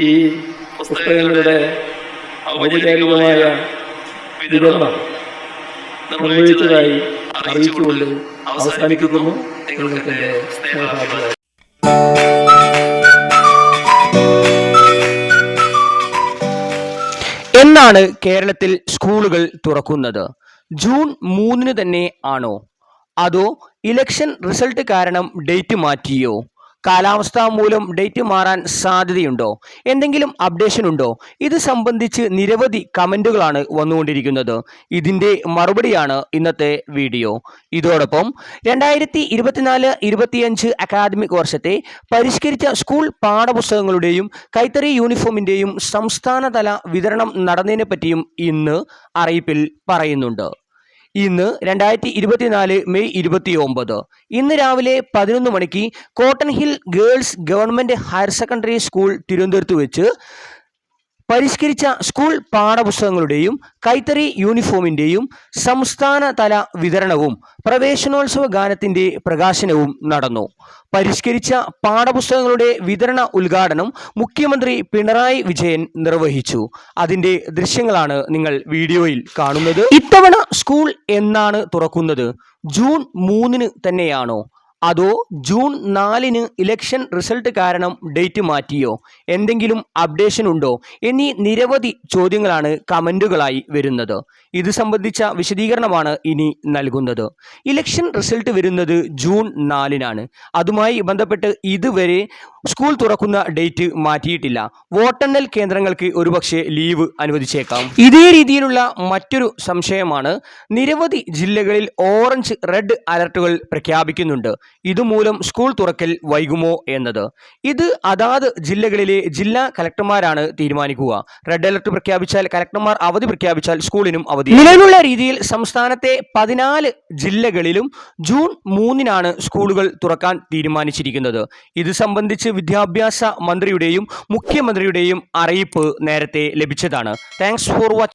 ഈ പുസ്തകങ്ങളുടെ ഔപചാരികമായ വിതരണം നിർവഹിച്ചതായി അറിയിച്ചുകൊണ്ട് അവസാനിക്കുന്നു നിങ്ങൾക്ക് എന്നാണ് കേരളത്തിൽ സ്കൂളുകൾ തുറക്കുന്നത്. ജൂൺ മൂന്നിന് തന്നെ ആണോ? അതോ ഇലക്ഷൻ റിസൾട്ട് കാരണം ഡേറ്റ് മാറ്റിയോ? കാലാവസ്ഥ മൂലം ഡേറ്റ് മാറാൻ സാധ്യതയുണ്ടോ? എന്തെങ്കിലും അപ്ഡേഷൻ ഉണ്ടോ? ഇത് സംബന്ധിച്ച് നിരവധി കമന്റുകളാണ് വന്നുകൊണ്ടിരിക്കുന്നത്. ഇതിന്റെ മറുപടിയാണ് ഇന്നത്തെ വീഡിയോ. ഇതോടൊപ്പം രണ്ടായിരത്തി ഇരുപത്തിനാല് ഇരുപത്തിയഞ്ച് അക്കാദമിക് വർഷത്തെ പരിഷ്കരിച്ച സ്കൂൾ പാഠപുസ്തകങ്ങളുടെയും കൈത്തറി യൂണിഫോമിന്റെയും സംസ്ഥാനതല വിതരണം നടന്നതിനെ പറ്റിയും ഇന്ന് അറിയിപ്പിൽ പറയുന്നുണ്ട്. ഇന്ന് രണ്ടായിരത്തി ഇരുപത്തിനാല് മെയ് ഇരുപത്തി ഒമ്പത് ഇന്ന് രാവിലെ പതിനൊന്ന് മണിക്ക് Cotton Hill girls government higher secondary school തിരുവനന്തപുരത്ത് വെച്ച് പരിഷ്കരിച്ച സ്കൂൾ പാഠപുസ്തകങ്ങളുടെയും കൈത്തറി യൂണിഫോമിന്റെയും സംസ്ഥാന തല വിതരണവും പ്രവേശനോത്സവ ഗാനത്തിന്റെ പ്രകാശനവും നടന്നു. പരിഷ്കരിച്ച പാഠപുസ്തകങ്ങളുടെ വിതരണ ഉദ്ഘാടനം മുഖ്യമന്ത്രി പിണറായി വിജയൻ നിർവഹിച്ചു. അതിന്റെ ദൃശ്യങ്ങളാണ് നിങ്ങൾ വീഡിയോയിൽ കാണുന്നത്. ഇത്തവണ സ്കൂൾ എന്നാണ് തുറക്കുന്നത്. ജൂൺ മൂന്നിന് തന്നെയാണോ? അതോ ജൂൺ നാലിന് ഇലക്ഷൻ റിസൾട്ട് കാരണം ഡേറ്റ് മാറ്റിയോ? എന്തെങ്കിലും അപ്ഡേഷൻ ഉണ്ടോ? എന്നീ നിരവധി ചോദ്യങ്ങളാണ് കമന്റുകളായി വരുന്നത്. ഇത് സംബന്ധിച്ച വിശദീകരണമാണ് ഇനി നൽകുന്നത്. ഇലക്ഷൻ റിസൾട്ട് വരുന്നത് ജൂൺ നാലിനാണ്. അതുമായി ബന്ധപ്പെട്ട് ഇതുവരെ സ്കൂൾ തുറക്കുന്ന ഡേറ്റ് മാറ്റിയിട്ടില്ല. വോട്ടെണ്ണൽ കേന്ദ്രങ്ങൾക്ക് ഒരുപക്ഷെ ലീവ് അനുവദിച്ചേക്കാം. ഇതേ രീതിയിലുള്ള മറ്റൊരു സംശയമാണ് നിരവധി ജില്ലകളിൽ ഓറഞ്ച് റെഡ് അലർട്ടുകൾ പ്രഖ്യാപിക്കുന്നുണ്ട്. ഇതുമൂലം സ്കൂൾ തുറക്കൽ വൈകുമോ എന്നത്. ഇത് അതാത് ജില്ലകളിലെ ജില്ലാ കലക്ടർമാരാണ് തീരുമാനിക്കുക. റെഡ് അലർട്ട് പ്രഖ്യാപിച്ചാൽ കലക്ടർമാർ അവധി പ്രഖ്യാപിച്ചാൽ സ്കൂളിനും അവധി. നിലവിലുള്ള രീതിയിൽ സംസ്ഥാനത്തെ പതിനാല് ജില്ലകളിലും ജൂൺ മൂന്നിനാണ് സ്കൂളുകൾ തുറക്കാൻ തീരുമാനിച്ചിരിക്കുന്നത്. ഇത് സംബന്ധിച്ച് വിദ്യാഭ്യാസ മന്ത്രിയുടെയും മുഖ്യമന്ത്രിയുടെയും അറിയിപ്പ് നേരത്തെ ലഭിച്ചതാണ്. Thanks for watch